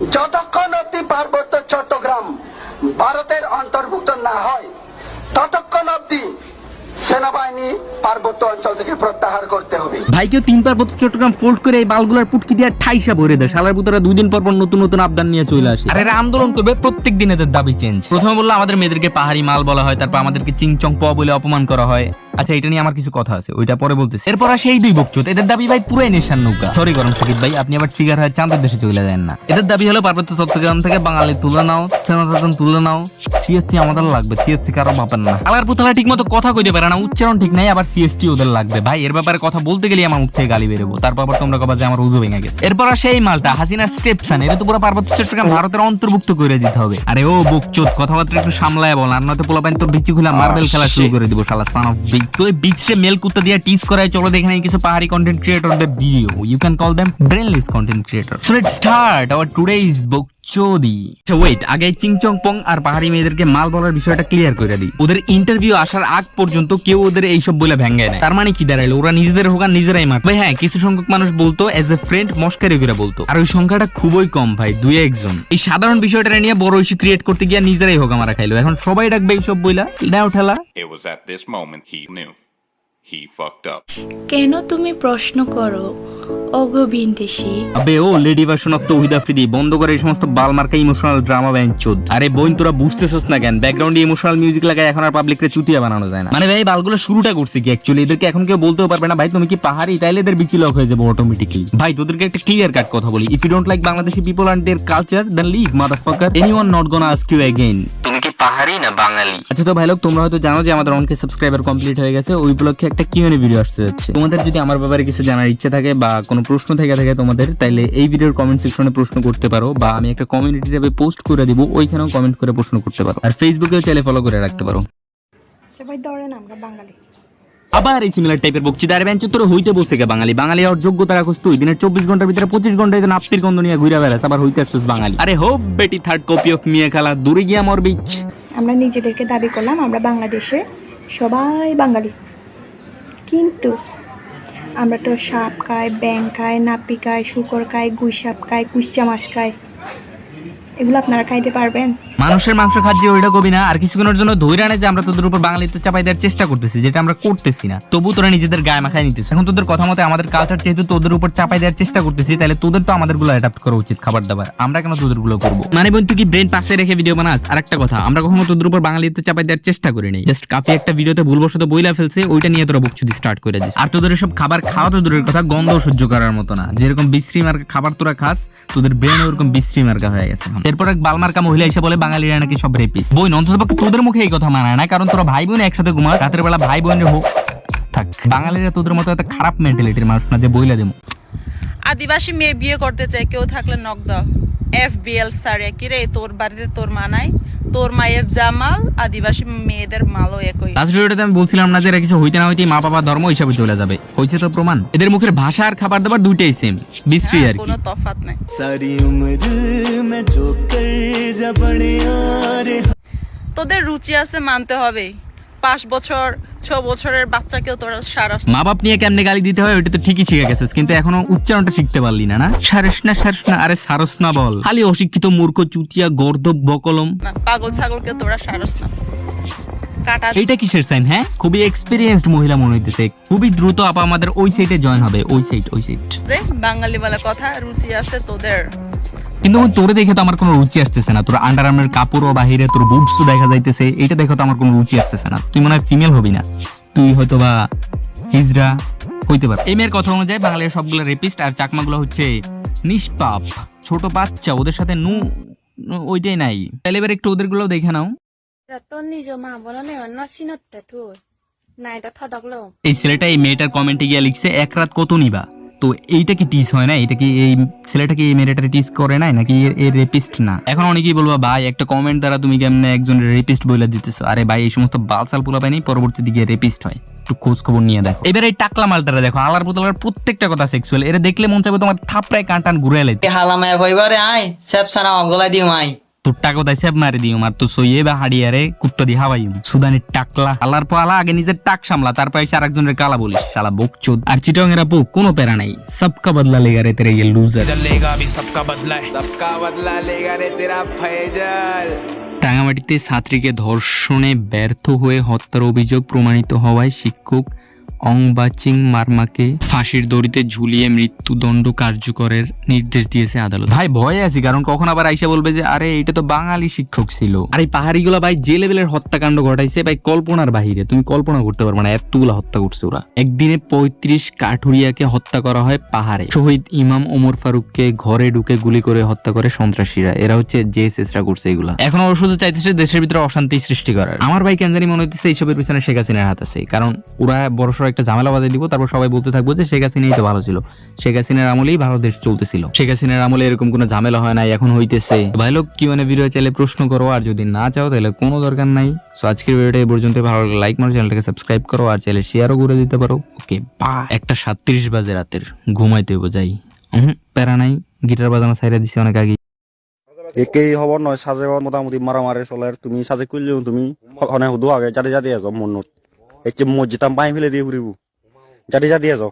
যতক্ষণ অব্দি পার্বত্য চট্টগ্রাম ভারতের অন্তর্ভুক্ত না হয় ততক্ষণ অব্দি সেনাবাহিনী পার্বত্য অঞ্চল থেকে প্রত্যাহার করতে হবে। ভাই কেউ তিন পার্বত্য চট্টগ্রাম ফোল্ড করে এই বালগুলার পুটকি দিয়ে ঠাইসা ভরে দেয়। শালার দুই দিন পর পর নতুন নতুন আবদান নিয়ে চলে আসে। আর এরা আন্দোলন করবে প্রত্যেক দিন এদের দাবি চেঞ্জ প্রথমে বলল আমাদের মেয়েদেরকে পাহাড়ি মাল বলা হয় তারপর আমাদেরকে চিংচং প বলে অপমান করা হয়। আচ্ছা এটা নিয়ে আমার কিছু কথা আছে, ওইটা পরে বলতেছি। এরপর আসে এই দুই বকচোদ এদের দাবি ভাই নেশার নৌকা। সরি ভাই, আপনি আবার ট্রিগার হয়ে চাঁদের দেশে চলে যান না। এদের দাবি হলো, পার্বত্য চট্টগ্রাম থেকে বাঙালি তুলে নাও সেনাশাসন তুলে নাও। সিএসটি আমাদের লাগবে সিএসটি কারও না। আলার পুতলা ঠিক মতো কথা কইতে পারে না, উচ্চারণ ঠিক নাই, আবার সিএসটি ওদের লাগবে। ভাই, এর ব্যাপারে কথা বলতে গেলে আমার থেকে গালি বেরোবো। তারপর তোমরা কবা যে আমার উজু ভেঙে গেছে। এরপর আসে এই মালটা, হাসিনার স্টেপসান। এটা তো পুরো পার্বত্য চট্টগ্রাম ভারতের অন্তর্ভুক্ত করে দিতে হবে। আরে ও বুকচোদ কথাবার্তা একটু সামলায় বল, আর নয়তো পোলাপাইন তোর বিচি খুলে মার্বেল খেলা শুরু করে দিব, শালা সান অফ বিগ তো এই বিচকে মেল কুত্তা দিয়ে টিজ করায়, চলো দেখে নাই কিছু পাহাড়ি content ক্রিয়েটরদের video you can call them brainless content creator so let's start our today's বকচোদি আচ্ছা ওয়েট আগে চিংচং পং আর পাহাড়ি মেয়েদেরকে মাল বলার বিষয়টা ক্লিয়ার করে দিই। ওদের ইন্টারভিউ আসার আগ পর্যন্ত কেউ ওদের এইসব বলে ভেঙ্গায় না তার মানে কি দাঁড়াইলো? ওরা নিজেদের হোক আর নিজেরাই মার ভাই হ্যাঁ কিছু সংখ্যক মানুষ বলতো এজ এ ফ্রেন্ড মস্কারি করে বলতো। আর ওই সংখ্যাটা খুবই কম ভাই দুই একজন। এই সাধারণ বিষয়টা নিয়ে বড় ইস্যু ক্রিয়েট করতে গিয়ে নিজেরাই হোক মারা খাইলো। এখন সবাই ডাকবে এইসব বইলা। নাও ঠেলা। It was at this moment he knew. He fucked up. কেন তুমি প্রশ্ন করো? ওগো বিন্দেশি আবে ও lady version of Tawhid Afridi বন্ধ করে এই সমস্ত বালমার্কা ইমোশনাল ড্রামা ব্যাঞ্চোদ আরে বোন তোরা বুঝতেছস না কেন ব্যাকগ্রাউন্ডে ইমোশনাল মিউজিক লাগায় এখন আর পাবলিক রে চুতিয়া বানানো যায় না মানে ভাই বালগুলো শুরুটা করছে কি অ্যাকচুয়ালি এদেরকে এখন কেউ বলতেও পারবে না ভাই তুমি কি পাহাড়ি তাইলে এদের বিচি লক হয়ে যাবে অটোমেটিকলি ভাই তোদেরকে একটা ক্লিয়ার কাট কথা বলি if you don't like Bangladeshi people and their culture then leave motherfucker anyone not gonna ask you again তুমি কি পাহাড়ি না বাঙালি? আচ্ছা তো ভাই লোক তোমরা হয়তো জানো যে আমাদের অনকে সাবস্ক্রাইবার কমপ্লিট হয়ে গেছে। ওই উপলক্ষে একটা কিউএনএ ভিডিও আসতে যাচ্ছে। তোমাদের যদি আমার ব্যাপারে কিছু জানার ইচ্ছে থাকে বা কোনো প্রশ্ন থেকে থাকে তোমাদের তাহলে এই ভিডিওর কমেন্ট সেকশনে প্রশ্ন করতে পারো বা আমি একটা কমিউনিটি ট্যাবে পোস্ট করে দিব ওইখানেও কমেন্ট করে প্রশ্ন করতে পারো। আর ফেসবুকেও চাইলে ফলো করে রাখতে পারো। সবাই ধরেন আমরা বাঙালি। আবার এই সিমিলার টাইপের বকচিদার বেঞ্চ তোর হইতে বসে গে বাঙালি। বাঙালি আর যোগ্যতা রাখোস তুই দিনের চব্বিশ ঘণ্টার ভিতরে পঁচিশ ঘন্টায় নাপ্তির গন্ধ নিয়ে ঘুরে বেড়াস আবার হইতে আসছিস বাঙালি। আরে hope, Beti third copy of মিয়া খেলা, দূরে গিয়া মর বিচ আমরা নিজেদেরকে দাবি করলাম, আমরা বাংলাদেশে সবাই বাঙালি। কিন্তু আমরা তো সাপ খাই ব্যাং খাই নাপি খাই, শুকর খাই, গুই সাপ খাই কুইচা মাছ খাই। এগুলো আপনারা খাইতে পারবেন। মানুষের মাংস ওইটা কবি না। আর কিছুক্ষণের জন্য ধৈর্য আনে যে আমরা তোদের উপর বাঙালিতে চাপাই দেওয়ার চেষ্টা করতেছি, যেটা আমরা করতেছি না। তবু তোরা নিজেদের গায়ে মাখায় এখন তোদের কথা মতে আমাদের কালচার যেহেতু তোদের উপর চাপাই দেওয়ার চেষ্টা করতেছি, তাহলে তোদের তো আমাদেরগুলো অ্যাডাপ্ট করা উচিত খাবার দাবার। আমরা কেন তোদেরগুলো করব? মানে কি ব্রেন পাশে রেখে ভিডিও বানাস? আর একটা কথা, আমরা কখনো তোদের উপর বাঙালিতে চাপাই দেওয়ার চেষ্টা করি নাই। জাস্ট কাফি একটা ভিডিওতে ভুলবশত বইলা ফেলছে, ওইটা নিয়ে তোরা বকচুদি স্টার্ট করে দিস। আর তোদের সব খাবার খাওয়া তো দূরের কথা গন্ধ সহ্য করার মতো না। যেরকম বিশ্রী মার্কা খাবার তোরা খাস, তোদের ব্রেন ওরকম বিশ্রী মার্কা হয়ে গেছে। এরপর এক বালমার্কা মহিলা এসে বলে, বাঙালিরা নাকি সব রেপিস বই অন্ততপক্ষে তোদের মুখে এই কথা মানায় না, কারণ তোরা ভাই বোন একসাথে ঘুমাস, রাতের বেলা ভাই বোন হোক। থাক, বাঙালিরা তোদের মতো একটা খারাপ মেন্টালিটির মানুষ না, যে বইলা দেবো। আদিবাসী মেয়ে বিয়ে করতে চায়, কেউ থাকলে নক দাও। এফ বিএল স্যার একই রে তোর বাড়িতে তোর মা নাই? তোর মায়ের জামাল আদিবাসী মেয়েদের মালও একই। লাস্ট ভিডিওটাতে আমি বলছিলাম না যে এরা কিছু হইতে না হইতে মা বাবা ধর্ম হিসাবে চলে যাবে। তো প্রমাণ। এদের মুখের ভাষা আর খাবার দাবার দুইটাই সেম বিশ্রী হ্যাঁ, আর কোনো তফাৎ নাই। সারি উমর মে জো কর তোদের রুচি আছে মানতে হবে। পাঁচ বছর ছ বছরের বাচ্চাকেও তোরা সারাস মা বাপ নিয়ে কেমনে গালি দিতে হয় ওটা তো ঠিকই শিখে গেছিস কিন্তু এখনও উচ্চারণটা শিখতে পারলি না না? সারস না সারস না আরে সারস না বল। খালি অশিক্ষিত মূর্খ চুতিয়া গর্দব বকলম। পাগল ছাগলকে তোরা সারাস না। এইটা কিসের সাইন হ্যাঁ? খুবই এক্সপিরিয়েন্সড মহিলা মনে হইতেছে। খুবই দ্রুত আপা আমাদের ওই সাইডে জয়েন হবে ওই সাইড ওই সাইড বাঙালি বলে কথা রুচি আছে তোদের। কিন্তু তোরে দেখে তো আমার কোনো রুচি আসতেছে না। তোর আন্ডার আর্মের কাপড়ও বাহিরে, তোর বুবসও দেখা যাইতেছে এটা দেখে তো আমার কোনো রুচি আসতেছে না। তুই মনে হয় ফিমেল হবি না। তুই হয়তো বা হিজড়া হইতে পারে এই মেয়ের কথা অনুযায়ী বাঙালির সবগুলো রেপিস্ট আর চাকমাগুলো হচ্ছে নিষ্পাপ, ছোট বাচ্চা, ওদের সাথে নু ওইটাই নাই। তাহলে এবার একটু ওদেরগুলো দেখে নাও। এই ছেলেটা এই মেয়েটার কমেন্টে গিয়ে লিখছে, এক রাত কত নিবা? তো এইটা কি টিস হয় না এটা কি এই ছেলেটা কি এই মেয়েটার টিস করে নাই? নাকি এর- রেপিস্ট না? এখন অনেকেই বলবা, ভাই, একটা কমেন্ট দ্বারা তুমি কেমনে একজন রেপিস্ট বলে দিতেছো? আরে ভাই, এই সমস্ত বালসাল পোলা পাইনি পরবর্তী দিকে রেপিস্ট হয়। একটু খোঁজ খবর নিয়ে দেখো। এবার এই টাকলা মালটারা দেখো, আলার পুতলার প্রত্যেকটা কথা সেক্সুয়াল এরা দেখলে মন চাইবে তোমার থাপড়ায় কান টান ঘুরে লাইতে হালামায় কইবারে আই সেপ সারা অগলা দিও আই তোর টাকা তাই সেব মারি দিও আর তো সইয়ে বা হাড়িয়ারে কুত্তা দি হাওয়াইম। সুদানি টাকলা। আলার পালা আগে নিজের টাক সামলা তারপর এসে আরেকজনের কালা বলিস। শালা বক চোদ আর চিটং এর আপু কোনো প্যারা নাই। সবকা বদলা লেগা রে তেরে ইয়ে লুজার লেগা আমি সবকা বদলা সবকা বদলা লেগা রে তেরা ইয়ে ফয়জল রাঙামাটিতে ছাত্রীকে ধর্ষণে ব্যর্থ হয়ে হত্যার অভিযোগ প্রমাণিত হওয়ায় শিক্ষক অংবাচিং মার্মাকে ফাঁসির দড়িতে ঝুলিয়ে মৃত্যুদণ্ড কার্যকরের নির্দেশ দিয়েছে আদালত। ভাই ভয়ে আছি কারণ কখন আবার আইসা বলবে যে আরে এটা তো বাঙালি শিক্ষক ছিল। আর এই পাহাড়িগুলো ভাই যে লেভেলের হত্যাকাণ্ড ঘটাইছে ভাই কল্পনার বাহিরে। তুমি কল্পনা করতে পারবে না এতগুলো হত্যা করছে ওরা। একদিনে পঁয়ত্রিশ কাঠুরিয়াকে হত্যা করা হয় পাহাড়ে। শহীদ ইমাম ওমর ফারুককে ঘরে ঢুকে গুলি করে হত্যা করে সন্ত্রাসীরা। এরা হচ্ছে যে চেষ্টা করছে এগুলা। এখন ওরা শুধু চাইতেছে দেশের ভিতরে অশান্তি সৃষ্টি করার। আমার ভাই কেন জানি মনে হচ্ছে এইসবের পিছনে শেখ হাসিনার হাত আছে কারণ ওরা বড়সড় একটা ঝামেলা বাজায় দিব তারপর সবাই বলতে থাকব যে শেখ হাসিনাই তো ভালো ছিল। শেখ হাসিনার আমলেই ভালো দেশ চলতেছিল। শেখ হাসিনার আমলে এরকম কোনো ঝামেলা হয় নাই এখন হইতেছে। ভাই লোক কি মানে ভিডিও চাইলে প্রশ্ন করো আর যদি না চাও তাহলে কোনো দরকার নাই। সো আজকের ভিডিওটা এই পর্যন্ত ভালো লাগলে লাইক মারো চ্যানেলটাকে সাবস্ক্রাইব করো আর চাইলে শেয়ারও করে দিতে পারো। ওকে বা একটা সাতত্রিশ বাজে রাতের ঘুমাইতে বোঝাই হুম প্যারা নাই গিটার বাজানো সাইরা দিছে অনেক আগে একেই খবৰ নয় সাজে মোটামুটি মাৰে চলে। তুমি সাজে কৰিলেও তুমি সনে সুধো আগে যাতে যাতে আছ মনত মসজিদ আমি পাই ফেলে দিয়ে ফুৰিব। যাতে যাতে আছ